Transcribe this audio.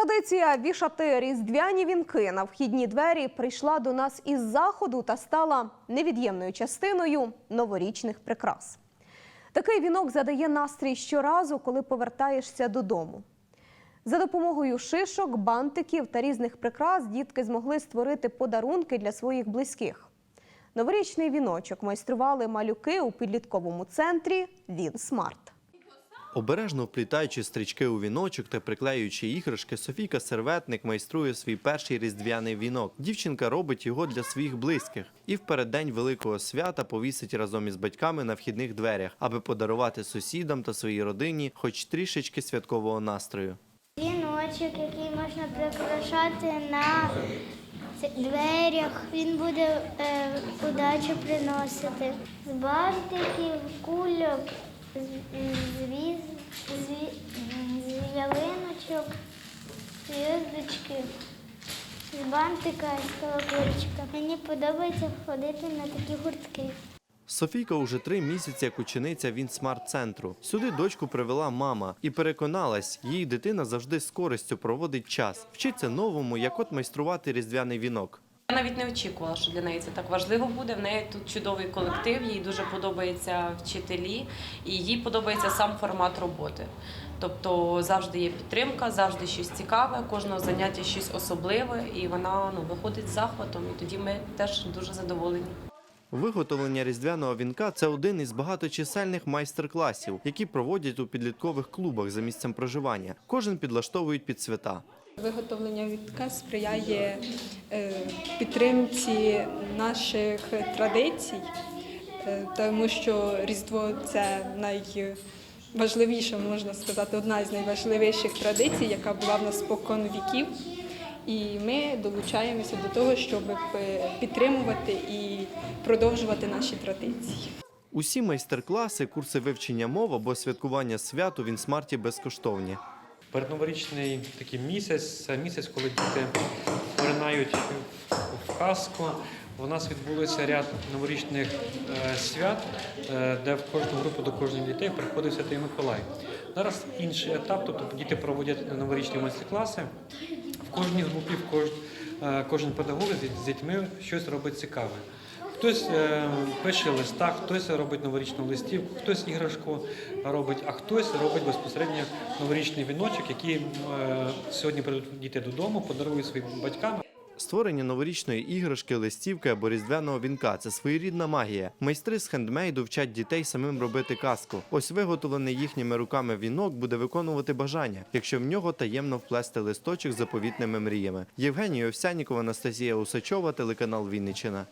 Традиція вішати різдвяні вінки на вхідні двері прийшла до нас із заходу та стала невід'ємною частиною новорічних прикрас. Такий вінок задає настрій щоразу, коли повертаєшся додому. За допомогою шишок, бантиків та різних прикрас дітки змогли створити подарунки для своїх близьких. Новорічний віночок майстрували малюки у підлітковому центрі Він Смарт. Обережно вплітаючи стрічки у віночок та приклеюючи іграшки, Софійка Серветник майструє свій перший різдвяний вінок. Дівчинка робить його для своїх близьких і в переддень великого свята повісить разом із батьками на вхідних дверях, аби подарувати сусідам та своїй родині хоч трішечки святкового настрою. Віночок, який можна прикрашати на дверях. Він буде е, удачу приносити. З бантиків, кульок, з, ялиночок, зв'язочки, з бантика з колокольчика. Мені подобається ходити на такі гуртки. Софійка уже три місяці як учениця він смарт-центру. Сюди дочку привела мама і переконалась, її дитина завжди з користю проводить час, вчиться новому, як от майструвати різдвяний вінок. Я навіть не очікувала, що для неї це так важливо буде. В неї тут чудовий колектив, їй дуже подобаються вчителі, і їй подобається сам формат роботи. Тобто завжди є підтримка, завжди щось цікаве, кожного заняття щось особливе, і вона ну, виходить з захватом. І тоді ми теж дуже задоволені. Виготовлення різдвяного вінка це один із багаточисельних майстер-класів, які проводять у підліткових клубах за місцем проживання. Кожен підлаштовують під свята. Виготовлення вінка сприяє е, підтримці наших традицій, е, тому що Різдво це найважливіша, можна сказати, одна з найважливіших традицій, яка була в нас спокон віків. І ми долучаємося до того, щоб е, підтримувати і продовжувати наші традиції. Усі майстер-класи, курси вивчення мов або святкування свят у Вінсмарті безкоштовні. Передноворічний такий місяць це місяць, коли діти поринають в казку. У нас відбулося ряд новорічних е, свят, е, де в кожну групу до кожних дітей приходив Святий Миколай. Зараз інший етап, тобто діти проводять новорічні майстер-класи. В кожній групі, в кож, е, кожен педагог з дітьми щось робить цікаве. Хтось е, пише листа, хтось робить новорічну листівку, хтось іграшку робить, а хтось робить безпосередньо новорічний віночок, який е, сьогодні прийдуть діти додому, подарують своїм батькам. Створення новорічної іграшки, листівки або різдвяного вінка це своєрідна магія. Майстри з хендмейду вчать дітей самим робити казку. Ось виготовлений їхніми руками вінок буде виконувати бажання, якщо в нього таємно вплести листочок з заповітними мріями. Євгенія Овсянікова, Анастасія Усачова, телеканал Вінниччина.